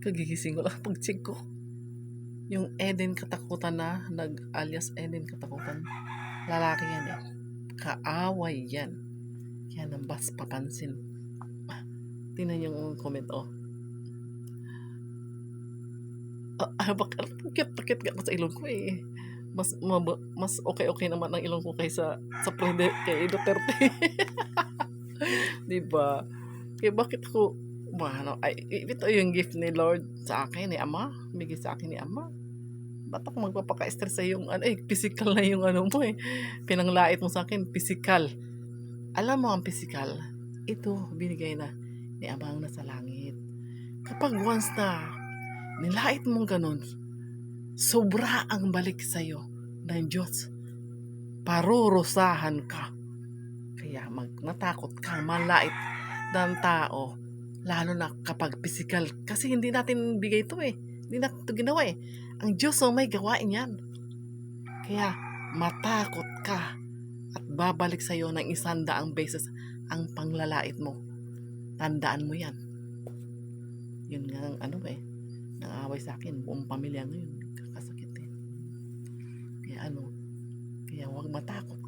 Kagigising ko lang pag-check ko. Yung Eden Katakutan na, nag-alias Eden Katakutan. Lalaki yan eh. Kaaway yan. Kaya nang bas papansin. Tingnan yung comment oh. Ah, ah bakit takit ka sa ilong ko eh. Mas mab- mas okay-okay naman ang ilong ko kaysa sa prede kay Duterte. 'Di ba? Kaya bakit ko ano, ay, ito yung gift ni Lord sa akin, ni Ama. Bigay sa akin ni Ama. Ba't ako magpapaka-stress sa yung, ano, eh, physical na yung ano mo eh. Pinanglait mo sa akin, physical. Alam mo ang physical, ito, binigay na ni Ama ang nasa langit. Kapag once na nilait mong ganun, sobra ang balik sa'yo ng Diyos. Parurusahan ka. Kaya mag natakot ka, malait ng tao, lalo na kapag physical. Kasi hindi natin bigay ito eh. Hindi natin ito ginawa eh. Ang Diyos ang may gawain yan. Kaya matakot ka at babalik sa'yo ng isang daang beses ang panglalait mo. Tandaan mo yan. Yun nga ang ano eh. Nangaway sa akin. Buong pamilya ngayon. Kakasakit eh. Kaya ano. Kaya huwag matakot.